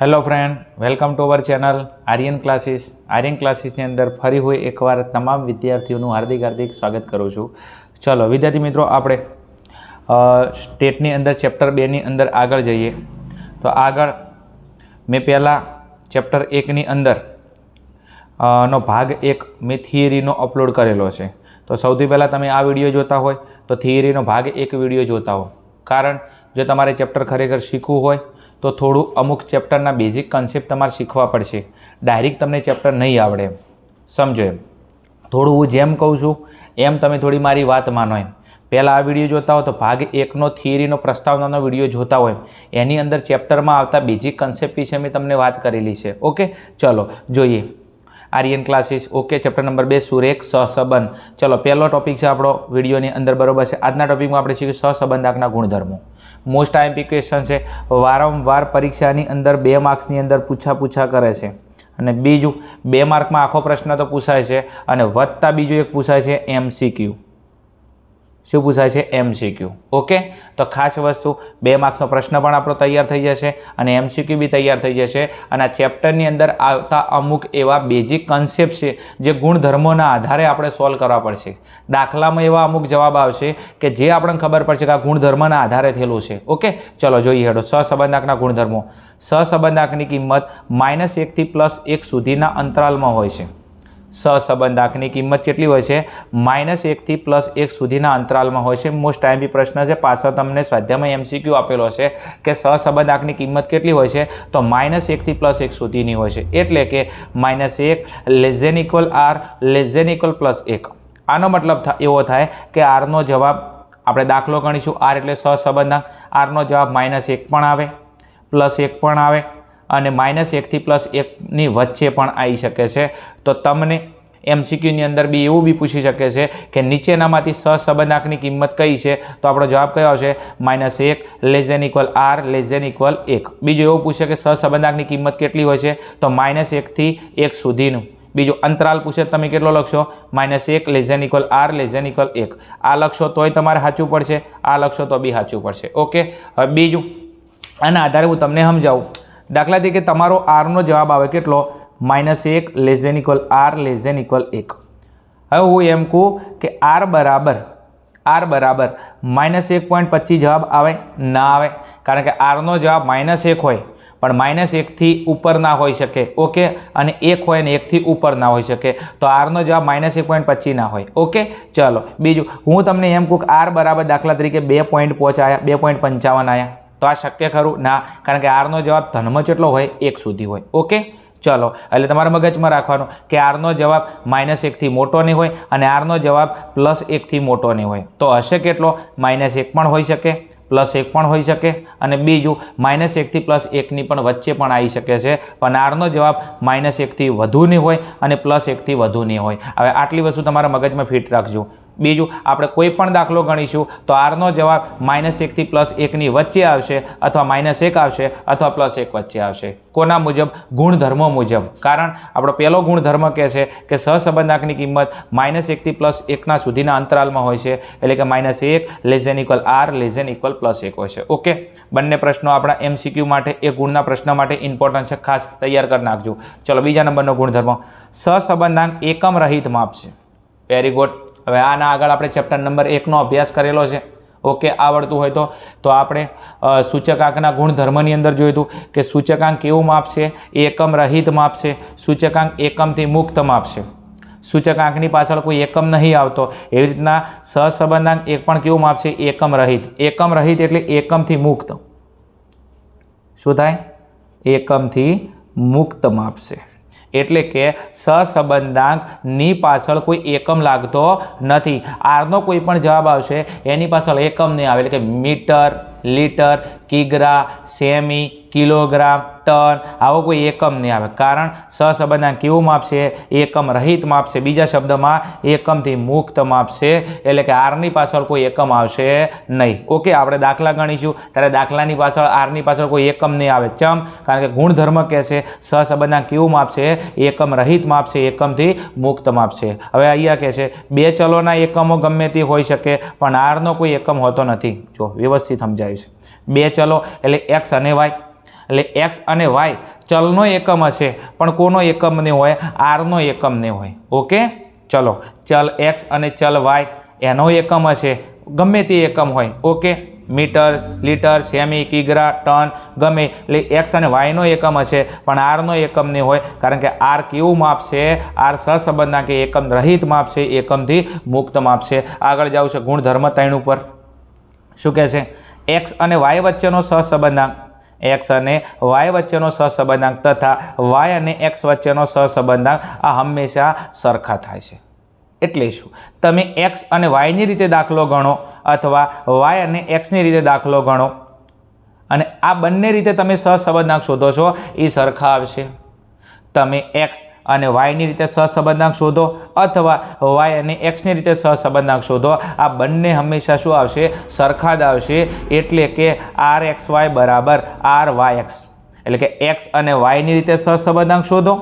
Hello friend welcome to our channel Aryan classes Aryan ક્લાસીસની અંદર ફરી હોય એકવાર તમામ વિદ્યાર્થીઓનું હાર્દિક હાર્દિક સ્વાગત કરું છું. ચલો, વિદ્યાર્થી મિત્રો, આપણે સ્ટેટની અંદર ચેપ્ટર બેની અંદર આગળ જઈએ. તો આગળ મેં પહેલાં ચેપ્ટર એકની અંદર નો ભાગ એક મેં થિયરીનો અપલોડ કરેલો છે. તો સૌથી પહેલાં તમે આ વીડિયો જોતા હોય, તો થિયરીનો ભાગ એક વીડિયો જોતા હો. કારણ, જો તમારે ચેપ્ટર ખરેખર શીખવું હોય તો થોડું અમુક ચેપ્ટરના બેઝિક કન્સેપ્ટ તમારે શીખવા પડશે. ડાયરેક્ટ તમને ચેપ્ટર નહીં આવડે. સમજો એમ. થોડું હું જેમ કહું છું, એમ તમે થોડી મારી વાત માનો એમ. પહેલાં આ વીડિયો જોતા હો તો ભાગ એકનો થિયરીનો પ્રસ્તાવનાનો વીડિયો જોતા હોય એની અંદર ચેપ્ટરમાં આવતા બેઝિક કન્સેપ્ટ વિશે મેં તમને વાત કરેલી છે. ઓકે? ચલો, જોઈએ. Aryan classes. Okay chapter number બે, સુરેખ સહસંબંધ. ચલો, પહેલો ટોપિક છે આપણો, વિડીયોની અંદર બરોબર છે. આજના ટોપિકમાં આપણે શીખ્યું સહસંબંધાકના ગુણધર્મો. મોસ્ટ આઈએમપી ક્વેશ્ચન છે. વારંવાર પરીક્ષાની અંદર બે માર્ક્સની અંદર પૂછા પૂછા કરે છે. અને બીજું, બે માર્કમાં આખો પ્રશ્ન તો પૂછાય છે અને વધતા બીજું એક પૂછાય છે એમસીક્યુ શું પૂછાય છે? એમસીક્યુ ઓકે તો ખાસ વસ્તુ, બે માર્ક્સનો પ્રશ્ન પણ આપણો તૈયાર થઈ જશે અને એમસીક્યુ બી તૈયાર થઈ જશે. અને આ ચેપ્ટરની અંદર આવતા અમુક એવા બેઝિક કન્સેપ્ટ છે જે ગુણધર્મોના આધારે આપણે સોલ્વ કરવા પડશે. દાખલામાં એવા અમુક જવાબ આવશે કે જે આપણને ખબર પડશે કે આ ગુણધર્મના આધારે થયેલું છે. ઓકે ચલો જોઈએ હેડો. સહસંબંધાકના ગુણધર્મો. સહસંબંધાકની કિંમત માઇનસ એકથી પ્લસ એક સુધીના અંતરાલમાં હોય છે. સહસંબંધાકની કિંમત કેટલી હોય છે? માઇનસ એકથી પ્લસ એક સુધીના અંતરાલમાં હોય છે. મોસ્ટ ટાઈમ બી પ્રશ્ન છે. પાછળ તમને સ્વાધ્યાયમાં એમસીક્યુ આપેલો છે કે સહસંબંધાકની કિંમત કેટલી હોય છે? તો માઇનસ એકથી પ્લસ એક સુધીની હોય છે. એટલે કે માઇનસ એક less equal R less equal plus એક. આનો મતલબ એવો થાય કે આરનો જવાબ આપણે દાખલો ગણીશું. આર એટલે સહસંબંધાંક આરનો જવાબ માઇનસ એક પણ આવે, પ્લસ એક પણ આવે. અને માઇનસ એકથી પ્લસ એકની વચ્ચે પણ આવી શકે છે. તો તમને એમસીક્યુની અંદર બી એવું બી પૂછી શકે છે કે નીચેનામાંથી સહસંબંધાંકની કિંમત કઈ છે? તો આપણો જવાબ કયો આવશે? માઇનસ એક less than equal R less than equal એક. બીજું એવું પૂછે કે સહસંબંધાંકની કિંમત કેટલી હોય છે? તો માઇનસ એકથી એક સુધીનું. બીજું અંતરાલ પૂછે તમે કેટલો લખશો? માઇનસ એક less than equal R less than equal એક. આ લખશો તોય તમારે સાચું પડશે, આ લખશો તો બી સાચું પડશે. ઓકે? હવે બીજું, આના આધારે હું તમને સમજાવું. દાખલા તરીકે તમારો આરનો જવાબ આવે કેટલો? માઇનસ એક less equal R less equal એક. હવે હું એમ કહું કે આર બરાબર આર બરાબર માઇનસ એક પોઈન્ટ પચીસ જવાબ આવે? ના આવે. કારણ કે આરનો જવાબ માઇનસ એક હોય, પણ માઇનસ એકથી ઉપર ના હોઈ શકે. ઓકે? અને એક હોય અને એકથી ઉપર ના હોઈ શકે. તો આરનો જવાબ માઇનસ એક પોઈન્ટ પચીસ ના હોય. ઓકે? ચલો, બીજું. હું તમને એમ કહું કે આર બરાબર દાખલા તરીકે બે પોઈન્ટ પહોંચાયા, બે પોઈન્ટ પંચાવન આવ્યા તો આ શક્ય ખરું? ના. કારણ કે આરનો જવાબ ધનમાં જેટલો હોય, એક સુધી હોય. ઓકે? ચલો. એટલે તમારા મગજમાં રાખવાનું કે આરનો જવાબ માઇનસ એકથી મોટો નહીં હોય અને આરનો જવાબ પ્લસ એકથી મોટો નહીં હોય. તો હશે કેટલો? માઇનસ એક પણ હોઈ શકે, પ્લસ એક પણ હોઈ શકે અને બીજું માઇનસ એકથી પ્લસ એકની પણ વચ્ચે પણ આવી શકે છે. પણ આરનો જવાબ માઇનસ એકથી વધુ નહીં હોય અને પ્લસ એકથી વધુ નહીં હોય. હવે આટલી વસ્તુ તમારા મગજમાં ફિટ રાખજો. બીજું આપણે કોઈ પણ દાખલો ગણીશું તો આરનો જવાબ માઇનસ એકથી પ્લસ એકની વચ્ચે આવશે અથવા માઇનસ એક આવશે અથવા પ્લસ એક વચ્ચે આવશે. કોના મુજબ? ગુણધર્મો મુજબ. કારણ આપણો પહેલો ગુણધર્મ કહે છે કે સહસંબંધાંકની કિંમત માઇનસ એકથી પ્લસ એકના સુધીના અંતરાલમાં હોય છે. એટલે કે માઇનસ એક less equal R less equal plus એક હોય છે. ઓકે? બંને પ્રશ્નો આપણા એમસીક્યુ માટે, એ ગુણના પ્રશ્ન માટે ઇમ્પોર્ટન્ટ છે. ખાસ તૈયાર કરી નાખજો. ચલો, બીજા નંબરનો ગુણધર્મ. સહસંબંધાંક એકમ રહિત માપ છે. વેરી ગુડ હવે આના આગળ આપણે ચેપ્ટર નંબર એકનો અભ્યાસ કરેલો છે. ઓકે આવડતું હોય તો. તો આપણે સૂચકાંકના ગુણધર્મની અંદર જોયું કે સૂચકાંક કેવું માપ છે એકમ રહિત માપ છે સૂચકાંક એકમથી મુક્ત માપ છે સૂચકાંકની પાછળ કોઈ એકમ નહીં આવતો. એવી રીતના સહસંબંધાંક એક પણ કેવું માપ છે એકમ રહિત. એકમ રહિત એટલે એકમથી મુક્ત. શું થાય? એકમથી મુક્ત માપ છે એટલે કે સહસંબંધાંકની પાછળ કોઈ એકમ લાગતો નથી. આરનો કોઈ પણ જવાબ આવશે, એની પાછળ એકમ નહીં આવે. એટલે કે મીટર, લીટર, કિગ્રા, સેમી કિલોગ્રામ ટન. આવો કોઈ એકમ નહીં આવે. કારણ સહસંબંધાંક કેવું માપ છે એકમ રહિત માપ છે બીજા શબ્દમાં, એકમથી મુક્ત માપ છે એટલે કે આરની પાછળ કોઈ એકમ આવશે નહીં. ઓકે આપણે દાખલા ગણીશું. ત્યારે દાખલાની પાછળ, આરની પાછળ કોઈ એકમ નહીં આવે. ચમ? કારણ કે ગુણધર્મ કહે છે સહસંબંધાંક કેવું માપ છે એકમ રહિત માપ છે એકમથી મુક્ત માપ છે હવે અહીંયા કહે છે બે ચલોના એકમો ગમે તે હોઈ શકે, પણ આરનો કોઈ એકમ હોતો નથી. જો, વ્યવસ્થિત સમજાય છે. બે ચલો, એટલે એક્સ અને વાય. એટલે એક્સ અને વાય ચલનો એકમ હશે, પણ કોનો એકમ નહીં હોય? આરનો એકમ નહીં હોય. ઓકે? ચલો, ચલ એક્સ અને ચલ વાય એનો એકમ હશે. ગમે તે એકમ હોય. ઓકે? મીટર, લીટર, સેમી, કિગ્રા, ટન, ગમે. એટલે એક્સ અને વાયનો એકમ હશે, પણ આરનો એકમ નહીં હોય, કારણ કે આર કેવું માપ છે આર સહસંબંધના કે એકમ રહિત માપ છે એકમથી મુક્ત માપ છે આગળ જવું છે ગુણધર્મ ત્રણ ઉપર. શું કહે છે એક્સ અને વાય વચ્ચેનો સહસંબંધાંક એક્સ અને વાય વચ્ચેનો સહસંબંધાંક તથા વાય અને એક્સ વચ્ચેનો સહસંબંધાંક આ હંમેશા સરખા થાય છે. એટલે શું? તમે એક્સ અને વાયની રીતે દાખલો ગણો અથવા વાય અને એક્સની રીતે દાખલો ગણો. અને આ બંને રીતે તમે સહસંબંધાંક શોધો છો, એ સરખા આવશે. તમે એક્સ અને વાયની રીતે સહસંબંધાંક શોધો અથવા વાય અને એક્સની રીતે સહસંબંધાંક શોધો. આ બંને હંમેશા શું આવશે? સરખા જ આવશે. એટલે કે આર એક્સ વાય બરાબર આર વાય એક્સ એટલે કે એક્સ અને વાયની રીતે સહસંબંધાંક શોધો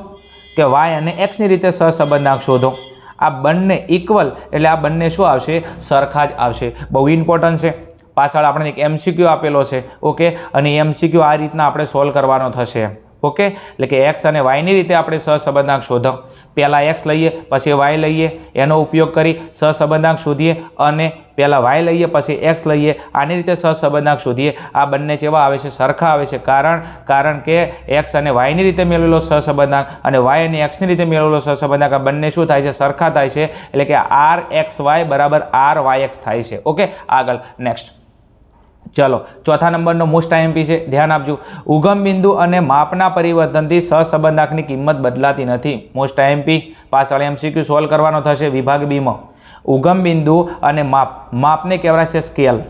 કે વાય અને એક્સની રીતે સહસંબંધાંક શોધો. આ બંને ઇક્વલ એટલે આ બંને શું આવશે? સરખા જ આવશે. બહુ ઇમ્પોર્ટન્ટ છે. પાછળ આપણે એક એમસીક્યુ આપેલો છે. ઓકે અને એમસીક્યુ આ રીતના આપણે સોલ્વ કરવાનો થશે. ઓકે? એટલે કે એક્સ અને વાયની રીતે આપણે સહસંબંધાંક શોધો. પહેલાં એક્સ લઈએ, પછી વાય લઈએ, એનો ઉપયોગ કરી સહસંબંધાંક શોધીએ અને પહેલાં વાય લઈએ, પછી એક્સ લઈએ. આની રીતે સહસંબંધાંક શોધીએ. આ બંને જેવા આવે છે, સરખા આવે છે. કારણ કારણ કે એક્સ અને વાયની રીતે મેળવેલો સહસંબંધાંક અને વાય અને એક્સની રીતે મેળવેલો સહસંબંધાંક, આ બંને શું થાય છે? સરખા થાય છે. એટલે કે આર એક્સ વાય બરાબર આર વાય એક્સ થાય છે. ઓકે? આગળ નેક્સ્ટ ચલો, ચોથા નંબરનો મોસ્ટ આઈએમપી છે, ધ્યાન આપજો. ઉગમ બિંદુ અને માપના પરિવર્તનથી સહસંબંધાંકની કિંમત બદલાતી નથી. મોસ્ટ આઈએમપી પાછળ એમસીક્યુ સોલ્વ કરવાનો થશે, વિભાગ બીમાં ઉગમ બિંદુ અને માપ. માપને કહેવાય છે સ્કેલ.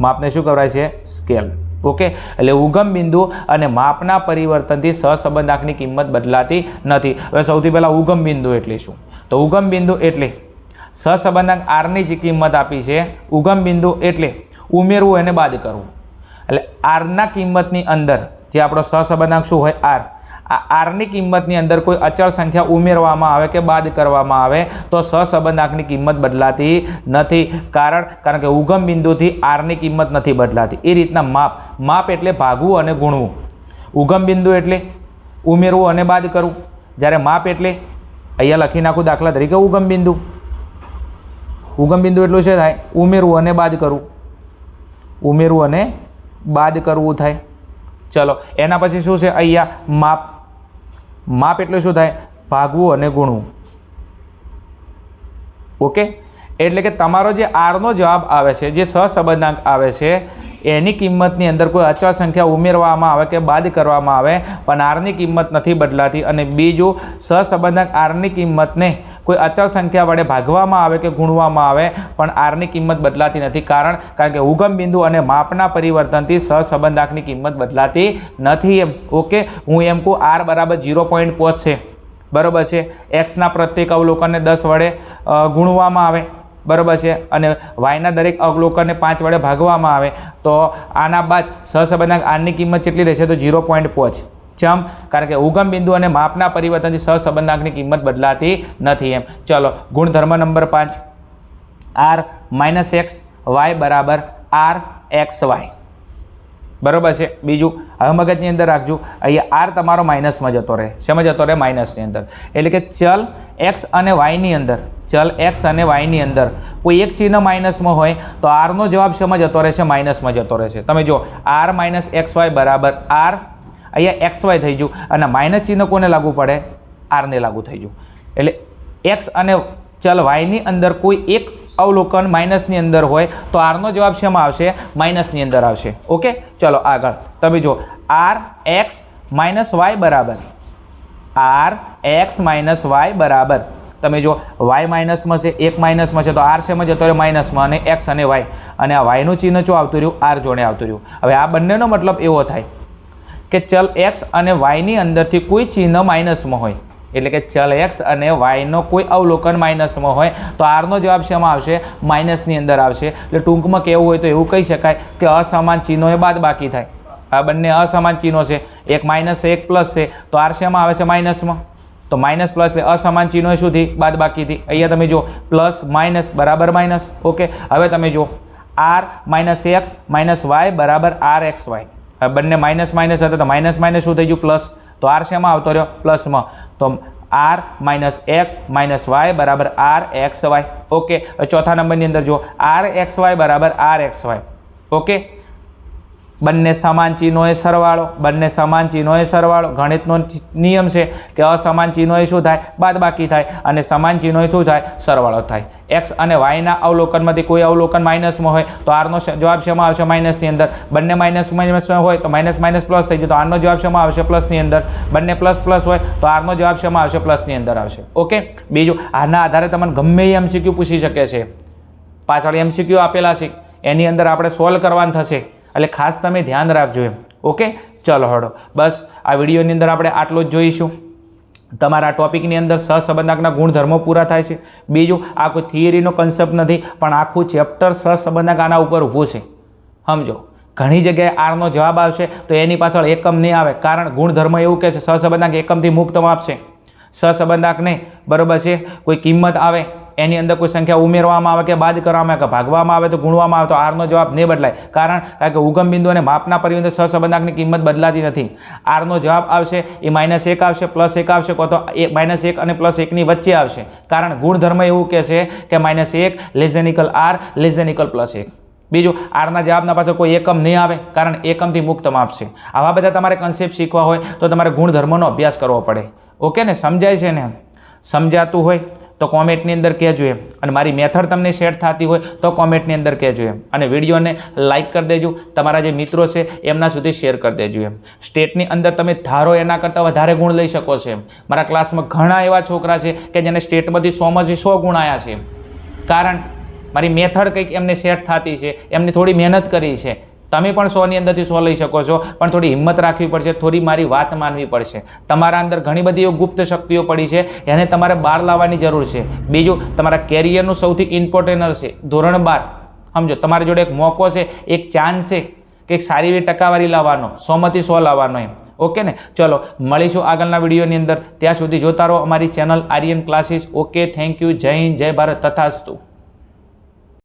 માપને શું કહેવાય છે? સ્કેલ. ઓકે એટલે ઉગમ બિંદુ અને માપના પરિવર્તનથી સહસંબંધાંકની કિંમત બદલાતી નથી. હવે સૌથી પહેલાં ઉગમ બિંદુ એટલે શું? તો ઉગમ બિંદુ એટલે સહસંબંધાંક આરની જે કિંમત આપી છે. ઉગમ બિંદુ એટલે ઉમેરવું એને બાદ કરવું. એટલે આરના કિંમતની અંદર જે આપણો સહસંબંધક શું હોય? આર આ આરની કિંમતની અંદર કોઈ અચળ સંખ્યા ઉમેરવામાં આવે કે બાદ કરવામાં આવે તો સહસંબંધાંકની કિંમત બદલાતી નથી. કારણ કારણ કે ઉગમ બિંદુથી આરની કિંમત નથી બદલાતી. એ રીતના માપ માપ એટલે ભાગવું અને ગુણવું. ઉગમ બિંદુ એટલે ઉમેરવું અને બાદ કરવું. જ્યારે માપ એટલે, અહીંયા લખી નાખું દાખલા તરીકે ઉગમ બિંદુ. ઉગમ બિંદુ એટલું છે થાય? ઉમેરવું અને બાદ કરવું. ઉમેરવું અને બાદ કરવું થાય. ચલો, એના પછી શું છે? અહીંયા માપ. માપ એટલે શું થાય? ભાગવું અને ગુણવું. ઓકે? એટલે કે તમારો જે આરનો જવાબ આવે છે, જે સહસંબંધાંક આવે છે એની કિંમતની અંદર કોઈ અચળ સંખ્યા ઉમેરવામાં આવે કે બાદ કરવામાં આવે, પણ આરની કિંમત નથી બદલાતી. અને બીજું, સહસંબંધક આરની કિંમતને કોઈ અચળ સંખ્યા વડે ભાગવામાં આવે કે ગુણવામાં આવે, પણ આરની કિંમત બદલાતી નથી. કારણ કારણ કે ઉગમ બિંદુ અને માપના પરિવર્તનથી સહસંબંધાકની કિંમત બદલાતી નથી એમ. ઓકે? હું એમ કહું, આર બરાબર ઝીરો પોઈન્ટ પહોંચશે બરાબર છે? એક્સના પ્રત્યેક અવલોકનને દસ વડે ગુણવામાં આવે. બરાબર છે? અને વાયના દરેક અવલોકનને પાંચ વડે ભાગવામાં આવે તો આના બાદ સહસંબંધાંક આરની કિંમત કેટલી રહેશે? તો ઝીરો પોઈન્ટ પોચ. ચમ? કારણ કે ઉગમ બિંદુ અને માપના પરિવર્તનથી સહસંબંધાંકની કિંમત બદલાતી નથી એમ. ચલો, ગુણધર્મ નંબર પાંચ. આર માઇનસ એક્સ વાય બરાબર આર એક્સ વાય. બરાબર છે? બીજું હવે અંદર રાખજો. અહીંયા આર તમારો માઇનસમાં જતો રહે. શેમાં જતો રહે? માઇનસની અંદર. એટલે કે ચલ એક્સ અને વાયની અંદર. ચલ એક્સ અને વાયની અંદર. કોઈ એક ચિહ્ન માઇનસમાં હોય તો આરનો જવાબ શેમાં જતો રહેશે? માઇનસમાં જતો રહેશે. તમે જો આર માઇનસ એક્સ વાય બરાબર આર. અહીંયા એક્સ વાય થઈ ગયું અને માઇનસ ચિહ્ન કોને લાગુ પડે? આરને લાગુ થઈ ગયું. એટલે એક્સ અને ચલ વાયની અંદર કોઈ એક અવલોકન માઇનસની અંદર હોય તો આરનો જવાબ શેમાં આવશે? માઇનસની અંદર આવશે. ઓકે? ચલો, આગળ. તમે જો આર એક્સ માઇનસ વાય બરાબર. આર એક્સ માઇનસ વાય બરાબર. તમે જો વાય માઇનસમાં છે, એક માઇનસમાં છે, તો આર શેમાં જતો રહ્યો? માઇનસમાં અને એક્સ અને વાય અને આ વાયનું ચિહ્ન જો આવતું રહ્યું? આર જોડે આવતું રહ્યું. હવે આ બંનેનો મતલબ એવો થાય કે ચલ એક્સ અને વાયની અંદરથી કોઈ ચિહ્ન માઇનસમાં હોય. એટલે કે ચલ એક્સ અને વાયનો કોઈ અવલોકન માઇનસમાં હોય, તો આરનો જવાબ શેમાં આવશે? માઇનસની અંદર આવશે. એટલે ટૂંકમાં કહેવું હોય તો એવું કહી શકાય કે અસમાન ચિહ્નો એ બાદ બાકી થાય. આ બંને અસમાન ચિહ્નો છે. એક માઇનસ છે, એક પ્લસ છે. તો આર શેમાં આવે છે? માઇનસમાં. તો માઇનસ પ્લસ એટલે અસમાન ચિહ્નો થી? બાદ બાકીથી અહીંયા તમે જો પ્લસ, માઇનસ, બરાબર માઇનસ. ઓકે? હવે તમે જો R minus X minus Y બરાબર આર એક્સ વાય. બંને માઇનસ માઇનસ હતા તો માઇનસ માઇનસ શું થઈ ગયું? પ્લસ. તો આર શેમાં આવતો રહ્યો? પ્લસમાં. તો R minus X minus Y બરાબર આર એક્સ વાય. ઓકે? ચોથા નંબરની અંદર જો આર એક્સ વાય બરાબર આર એક્સ વાય. ઓકે? બંને સમાન ચિહ્નોએ સરવાળો, બંને સમાન ચિહ્નોએ સરવાળો. ગણિતનો નિયમ છે કે અસમાન ચિહ્નોએ શું થાય? બાદબાકી થાય. અને સમાન ચિહ્નોએ શું થાય? સરવાળો થાય. એક્સ અને વાયના અવલોકનમાંથી કોઈ અવલોકન માઇનસમાં હોય તો આરનો જવાબ શેમાં આવશે? માઇનસની અંદર. બંને માઇનસ માઇનસમાં હોય તો માઇનસ માઇનસ પ્લસ થઈ જાય તો આરનો જવાબ શેમાં આવશે? પ્લસની અંદર. બંને પ્લસ પ્લસ હોય તો આરનો જવાબ શેમાં આવશે? પ્લસની અંદર આવશે. ઓકે? બીજું, આના આધારે તમને ગમે એ એમસીક્યુ પૂછી શકે છે. પાછળ એમસીક્યુ આપેલા છે. એની અંદર આપણે સોલ્વ કરવાનું થશે. એટલે ખાસ તમે ધ્યાન રાખજો એમ. ઓકે? ચલો હળો બસ, આ વિડીયોની અંદર આપણે આટલું જ જોઈશું. તમારા ટોપિકની અંદર સહસંબંધકના ગુણધર્મો પૂરા થાય છે. બીજું, આ કોઈ થિયરીનો કન્સેપ્ટ નથી, પણ આખું ચેપ્ટર સહસંબંધક આના ઉપર ઊભું છે. સમજો? ઘણી જગ્યાએ આરનો જવાબ આવશે, તો એની પાછળ એકમ નહીં આવે. કારણ ગુણધર્મ એવું કહે છે, સહસંબંધક એકમથી મુક્તમાં આપશે સહસંબંધકને બરોબર છે? કોઈ કિંમત આવે? એની અંદર કોઈ સંખ્યા ઉમેરવામાં આવે કે બાદ કરવામાં આવે કે ભાગવામાં આવે તો ગુણવામાં આવે તો આરનો જવાબ નહીં બદલાય. કારણ કારણ કે ઉગમ બિંદુ અને માપના પરિવર્તન સહસંબંધકની કિંમત બદલાતી નથી. આરનો જવાબ આવશે, એ માઇનસ એક આવશે, પ્લસ એક આવશે કાં તો એક માઇનસ એક અને પ્લસ એકની વચ્ચે આવશે. કારણ ગુણધર્મ એવું કહે છે કે માઇનસ એક લેઝેનિકલ આર લેઝેનિકલ પ્લસ એક. બીજું, આરના જવાબના પાછળ કોઈ એકમ નહીં આવે, કારણ એકમથી મુક્ત માપશે આવા બધા તમારે કન્સેપ્ટ શીખવા હોય તો તમારે ગુણધર્મનો અભ્યાસ કરવો પડે. ઓકે ને? સમજાય છે ને? સમજાતું હોય? તો કોમેન્ટની અંદર કહેજો એમ. અને મારી મેથડ તમને શેર થતી હોય તો કોમેન્ટની અંદર કહેજો એમ. અને વિડીયોને લાઇક કરી દેજો, તમારા જે મિત્રો છે એમના સુધી શેર કરી દેજો એમ. સ્ટેટની અંદર તમે ધારો એના કરતાં વધારે ગુણ લઈ શકો છો એમ. મારા ક્લાસમાં ઘણા એવા છોકરા છે કે જેને સ્ટેટમાંથી સોમાંથી સો ગુણ આવ્યા છે કારણ મારી મેથડ કંઈક એમને સેટ થતી છે, એમને થોડી મહેનત કરી છે. તમે પણ સોની અંદરથી સો લઈ શકો છો, પણ થોડી હિંમત રાખવી પડશે, થોડી મારી વાત માનવી પડશે. તમારા અંદર ઘણી બધી ગુપ્ત શક્તિઓ પડી છે, એને તમારે બહાર લાવવાની જરૂર છે. બીજું, તમારા કેરિયરનું સૌથી ઇમ્પોર્ટન્ટ છે, ધોરણ બાર. સમજો, તમારી જોડે એક મોકો છે, એક ચાન્સ છે કે એક સારી એવી ટકાવારી લાવવાનો સોમાંથી સો લાવવાનો એમ. ઓકે ને? ચલો, મળીશું આગળના વિડીયોની અંદર. ત્યાં સુધી જોતા રહો અમારી channel Aryan classes okay thank you જય હિન્દ, જય ભારત, તથાસ્તુ.